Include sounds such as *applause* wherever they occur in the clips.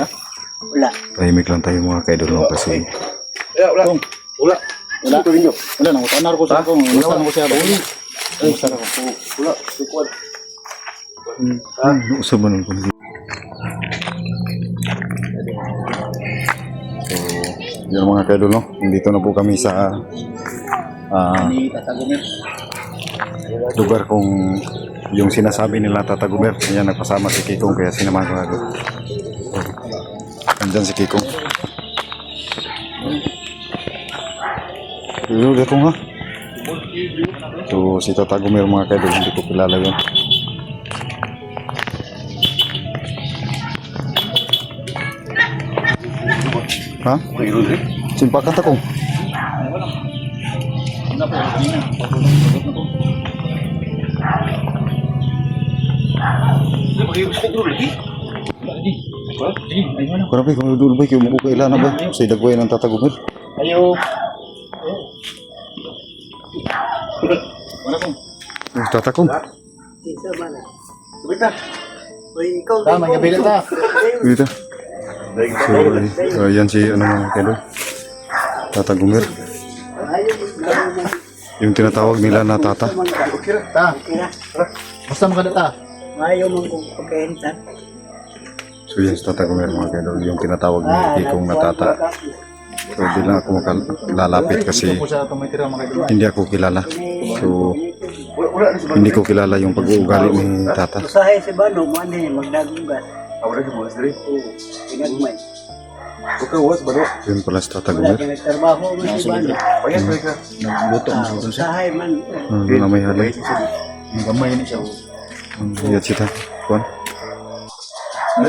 ya? Wala. Tahimik lang tayo mga kaidol no, kasi Ya, wala. Wala. Wala. Ito ninyo. Wala nang utanar ko sa ako. Ba? Unasan ako. Wala. Tukuan. ano sa manong kundi. So, yun mga kaidol no, dito na po kami sa ah, tatagumit. lugar kung yung sinasabi nila Tata Guber. Ayan, nagpasama si Kikong kaya sinamahan ko agad. Andyan si Kikong. Yun, dito nga. So, si Tata Guber mga kaidol, hindi ko kilala yun. Ha? Simpakan ta ko. Ano po? Na. Kurang pa, kung dulu ba, mo ko kailan ba? Sa idagway ng Tata Guber. Ayo. Tata man. Subita. Tama, na ta. Dito. So, uh, yan si ano mga. Tata ayaw mo. Yung tinatawag nila na tata. Okay ra. Ta. Kira. Basta makada ta. Ayaw mo kung pagkaintan. So yan si Tata Gumer mga kaidol. Yung tinatawag ni Kikong na tata. So di lang ako makalalapit kasi siya hindi ako kilala. So Wala wala ni sa hindi ko kilala yung pag-uugali ni tata. Usahay si Bano, mo ano yun, magdagugat. Awala si bukas diri. Pinagmay. Okay, was ba do? Yun pala si Tata Wala Gumer. ka nagtrabaho mo si Bano. Payas ba ka? Nagluto Ah, Usahay man. Ano na may halay. Ang gamay ni siya. Yan si Tata. Kuan.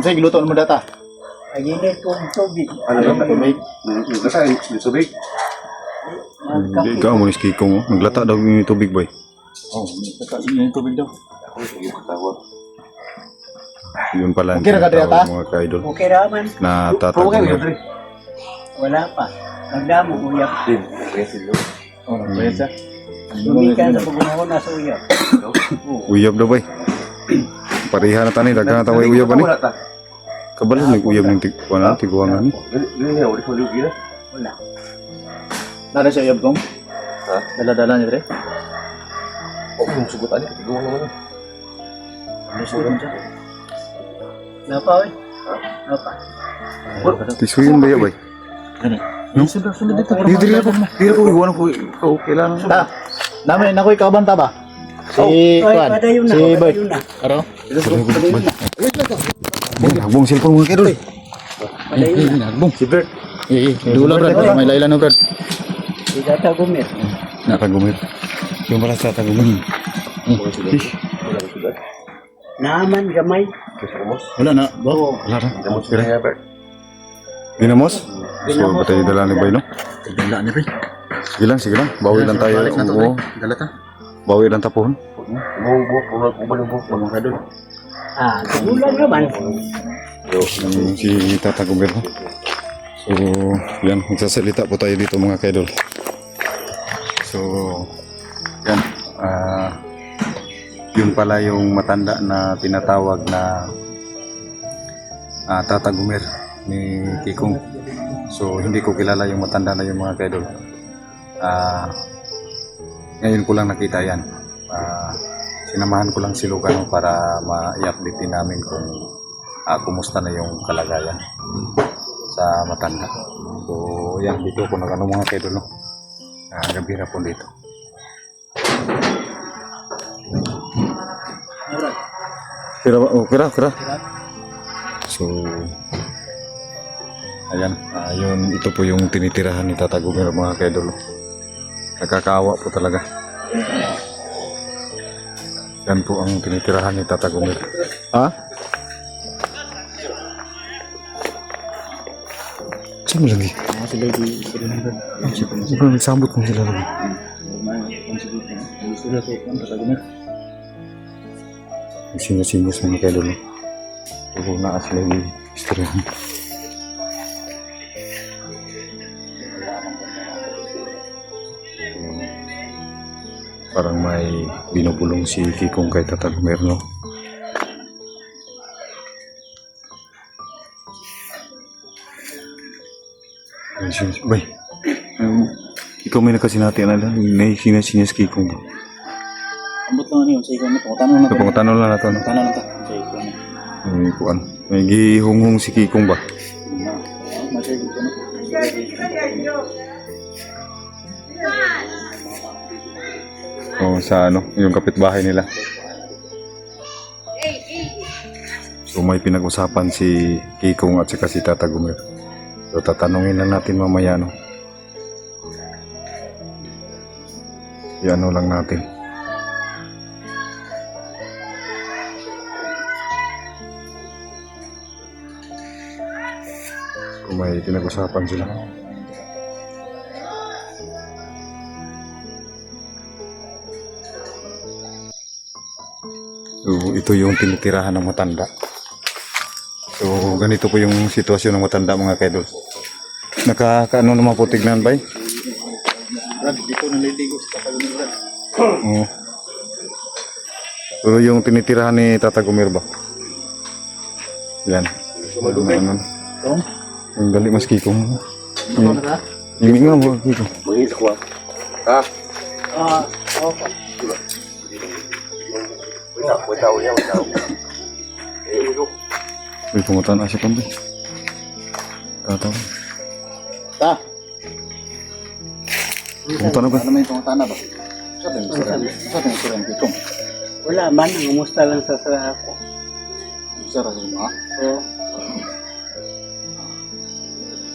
Say giluto mo data. Paginit kong tubig. Ano ba tubig? Nasa tubig. Hindi ka mo ni si Kikong. oh. Naglata daw yung tubig boy. Oh, nasa yung tubig daw. Yun pala ang Okay na ka, Dre, tinatawag ta? mga kaidol Okay raman. na Tata Okay, Gumer. diri. Wala pa. Nagdamo, uyap. Oh, nagbayad siya. Lumikan sa pagunahon na sa uyap. *coughs* Uyab daw boy. *coughs* Pariha na tani, daghan na taway uyab ani. Kabalo ni uyab ng tigkuan tiguangan ni. Wala. Nada siya yab kong? Ha? Dala-dala niya dre? Oh, yung sugot ali, tigaw naman. Ano sugan siya? Wala pa, oy. Wala pa. Tisuyon ba ya boy? Gani. No? Sunod, sunod dito. Di dili ko. Dili ko iwan ko. Oh, kailangan. Ta. Namin, nakoy kabanta ba? Si, Kwan. Si. Aro? Bong, nagbong cellphone. Padayon na. Nagbong. Si Bert. Eh, eh. Dula, Brad. May laylan na, Brad. Di data gumit. Nakagumit. Yung pala sa tagagumit. Naaman gamay. Wala na. Ba? Wala na. Bert. Dinamos? So, batay dala ni boy no? Dala ni Bert. Sige lang, sige lang. Bawi lang tayo. Dala ta. Bawi lang tapon. Buok, mo mo mo buok. Mga kadol. Ah, gulang naman. Yung si Tata Gumber. no? So, yan. Magsasalita po tayo dito mga kaidol. So, yan. Ah, yun pala yung matanda na tinatawag na ah, Tata Gumer ni Kikong. So, hindi ko kilala yung matanda na yung mga kaidol. Ah, ngayon ko lang nakita yan. Ah, sinamahan ko lang si Lugano para ma-i-update din namin kung ah, kumusta na yung kalagayan sa matanda. So, yan, dito ko nagano mga kaidol, no? Ah, gabi na po dito. Kira ba? Oh, kira, kira. So, ayan, ah, yun, ito po yung tinitirahan ni Tata Gumer mga kaidol. No? Nakakaawa po talaga. Yan po ang tinitirahan ni Tata Gumer. Ha? Saan mo lagi? Sila di sila Bert. Siyempre, nagsambot mo sila lagi. Sila to. Ang kasagunan. Sinyos-sinyos mga kaidol. no? Puro na sila yung istorya. Parang may binubulong si Kikong kay Tatag Merno. Bay, um, ikaw may nakasinati na lang. May sinasinyas kikong ba? Ambot lang niyo sa ikaw na to. Kapangutanong lang na to. no? Tanong na to. Sa ikaw na. May kuan. May gihunghong si kikong ba? Na. Masay ko na. Sa ano, yung kapitbahay nila. So may pinag-usapan si Kikong at saka si Tata Gumer. So tatanungin lang natin mamaya no. I-ano lang natin. Kung may pinag-usapan sila. So, ito yung tinitirahan ng matanda. So, ganito po yung sitwasyon ng matanda mga kaidol. Nakakaano naman po tignan ba? Brad, dito naliligo sa Brad. Oo. Pero yung tinitirahan ni Tata Gumir ba? Yan. Ano, ano. Tom? Yung gali mas kikong. Ano na? Yung nga mo kikong. Mangit ako ah. Ah, Ah, okay. Wait lang, wait lang, wait lang, wait lang. Eh, ulo. Uy, pumunta na siya pambay. Tata. Ta. Pumunta na ba? Ano may tungtana ba? Sa tingin ko. Sa tingin ko rin kitong. Wala man, kumusta lang sa sa ako. Sa rin mo ah. Oo.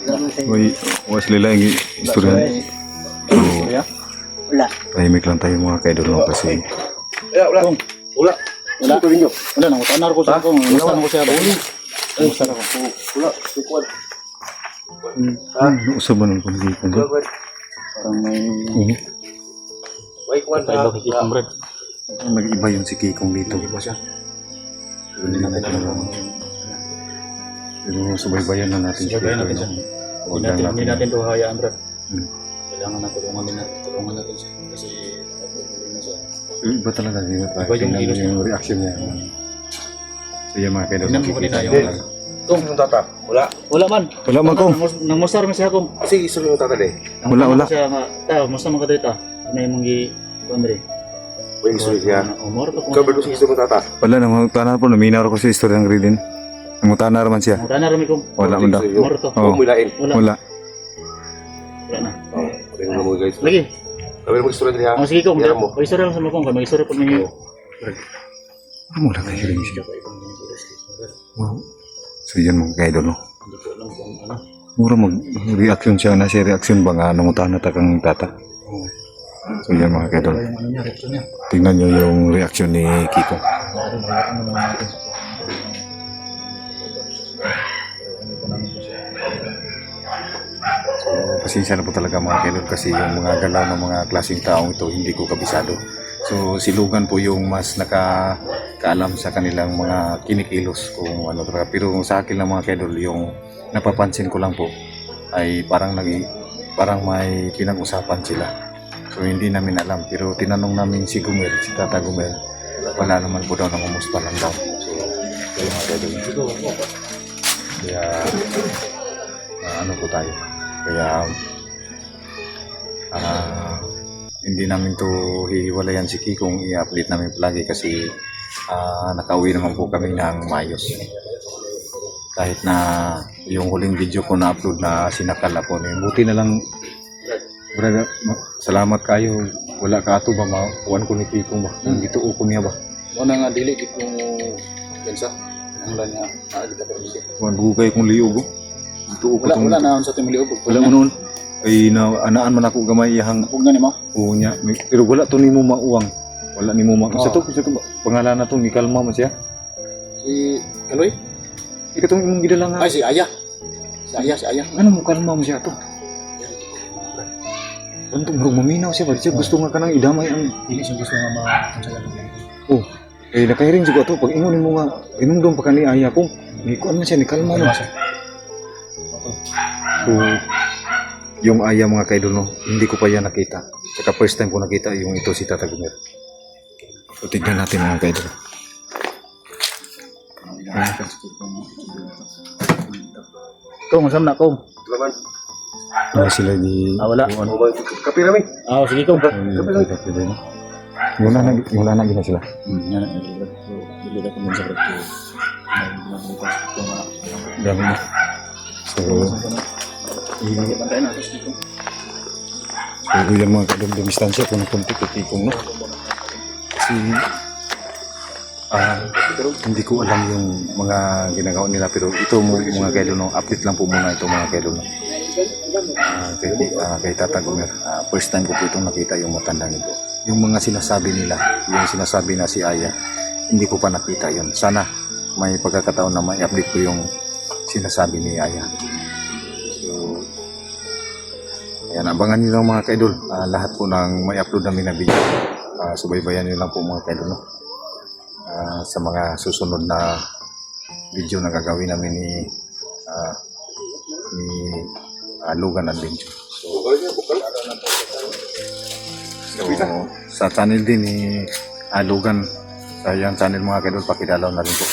Wala man sa Uy, was lila yung istorya. So, Kuya? Wala. tahimik lang tayo mga kaidol no, kasi Eh, wala. Wala. Wala. Ito ninyo. Wala nang utanar ko sa akong. Gusto ko siya ba? Gusto ko. Wala. Tukuan. ah, usap ba ng pagkikong Wala, wala. Parang may Oo. Wait, kuwan. Tayo kikitong Brad. Nag-iba yung si Kikong dito. Iba siya. Hindi natin alam. Pero subaybayan na natin Subaybayan natin siya. Huwag Hindi natin, hindi natin ito hayaan Brad. Hmm. Kailangan na tulungan din natin. Tulungan natin siya. Kasi Iba talaga. Talaga. Iba yung kilos yung reaction niya. So yan mga mo makikita yung- lang. Kung yung tata. Wala. Wala man. Wala man kong. Nangmusar mo siya kung. Sige, iso yung tata de. Wala, wala. Siya nga. Tayo, musta mga kadrita. Ano yung mong gi... Kuandre. Wait, iso siya. Umor pa Ikaw ba doon sa iso yung tata? Wala na. Mga tanan po. Naminaw ako sa istorya ng Ridin. Ang utana naman siya. Wala na rami kong. Wala man daw. Wala. Wala. Wala na. Oh, Tingnan mo guys. Lagi. Kami mo istorya din ha. Ang sige kong. Tingnan mo. May istorya lang sa mga kong. May istorya pag may... Ano mo lang kayo rin siya? Wow. So yan mga kaidol no. Hindi ko alam kung ano. Mura mag-reaction siya na siya reaction ba nga nangutan na takang tata. So yan mga kaidol. Yung ano niya, reaction niya. Tingnan nyo yung reaction ni Kiko. Ano naman natin sa pasensya na po talaga mga kaidol kasi yung mga galaw ng mga klaseng taong ito hindi ko kabisado. So, si Lugan po yung mas nakakaalam sa kanilang mga kinikilos kung ano talaga. Pero sa akin lang mga kaidol, yung napapansin ko lang po ay parang nag parang may pinag-usapan sila. So, hindi namin alam. Pero tinanong namin si Gumel, si Tata Gumel, wala naman po daw nangumusta lang daw. So, kaya mga kaidol. Kaya, ah, ano po tayo. Kaya, ah, hindi namin to hiwalayan si Kikong i-update namin palagi kasi ah, nakauwi naman po kami ng mayos. Kahit na yung huling video ko na-upload na sinakala po niya. Buti na lang, brother, ma- salamat kayo. Wala ka ato ba, makuhan ko ni Kikong ba? Kung gituo ko niya ba? Una nga dili di ko pensa. Ang lan nga ah, di ka pero hindi. Kuhan ko kayo kung liog ko. Ko Wala wala na sa timuli ubog. Wala mo noon. Ay, na, anaan man ako gamay iyahang Ubog na ni mo. Oo niya. May- Pero wala to nimo mauwang. Wala nimo ma. Sa to, sa to pangalan na to ni Kalma man siya. Si Kaloy? Ikaw tong imong gidala nga. Ay si Aya. Si Aya, si Aya. Ano mo Kalma mo siya to? Bantong bro, maminaw siya ba? Siya gusto nga kanang idamay ang Dili siya gusto nga ma-cancel Oh. Eh nakahiring juga to pag ingon nimo nga inumdum pa kani aya ko. Ni kuan man siya ni Kalma man. So yung aya mga kaidol no, hindi ko pa yan nakita. Saka first time ko nakita yung ito si Tata Gumer. So tignan natin mga kaidol. Kung masam na kung. Ito naman. Wala sila di... Ah, wala. Kapi namin. Ah, sige kong. Mula na, mula na gina sila. Hmm, yan. Dili ka kumin sa break. Dami na. So, so yan mga kadong dumistansya kung napunti titikong no. Kasi ah hindi ko alam yung mga ginagawa nila pero ito mga kaido no update lang po muna ito mga kaido no. Ah, kay, ah, kay Tata Gomer, ah, first time ko po itong nakita yung matandang ito. Yung mga sinasabi nila, yung sinasabi na si Aya, hindi ko pa nakita yun. Sana may pagkakataon na may update ko yung sinasabi ni Aya. Ayan, abangan nyo lang mga kaidol. Ah, lahat po ng may upload namin na video. Ah, subaybayan nyo lang po mga kaidol. No? Ah, sa mga susunod na video na gagawin namin ni ah, ni ah, Logan Adventure. So, so, sa channel din ni ah, Logan, sa yung channel mga kaidol, pakidalaw na rin po.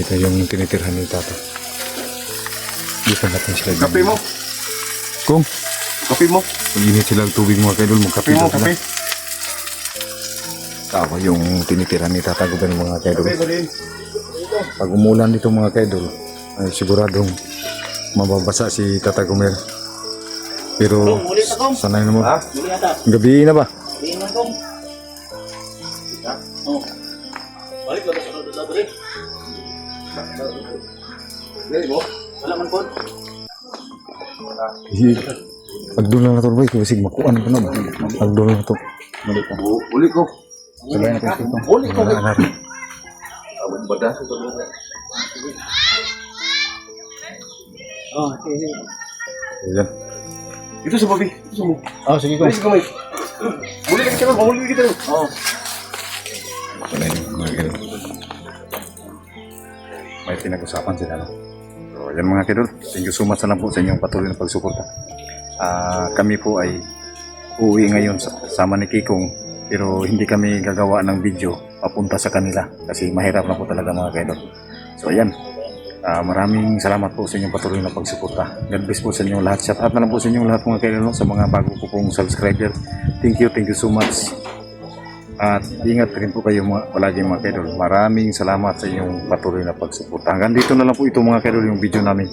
Ito yung tinitirhan ni Tata. Dito natin sila. Kapi mo. Kung Kapi mo. Mag-init sila ng tubig mga kaidol, magkape Kapi mo, kapi. Tama yung tinitira ni Tata Guben mga kaidol. Pag umulan dito mga kaidol, ay siguradong mababasa si Tata Gumer. Pero sanay naman. Gabi na ba? Di man kong. Oh. Balik ba sa lado rin? Dali mo. Wala man po. Pagdul na nato boy, kasi makuan pa na ba? Pagdul na to. Ka. Bu- Uli ko. Sabay na kasi ito. Uli ko. Na. Abang badas ito. Oh, okay. Ayan. Ito sa babi. Ito sa mo. Oh, sige kong. Dali sa kamay. Muli ka kita. Muli kita. Oh. May pinag-usapan sila. No? So, yan mga kaidol. Thank you so much na lang po sa inyong patuloy na pagsuporta. Ah, kami po ay uuwi ngayon sa sama ni Kikong pero hindi kami gagawa ng video papunta sa kanila kasi mahirap na po talaga mga kaidol. So ayan, Ah, maraming salamat po sa inyong patuloy na pagsuporta. God bless po sa inyong lahat. Shout out na lang po sa inyong lahat mga kaidol no? sa mga bago ko pong subscriber. Thank you, thank you so much. At ingat rin po kayo mga, palagi mga kaidol. Maraming salamat sa inyong patuloy na pagsuporta. Hanggang dito na lang po ito mga kaidol yung video namin.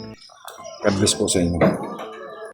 God bless po sa inyo.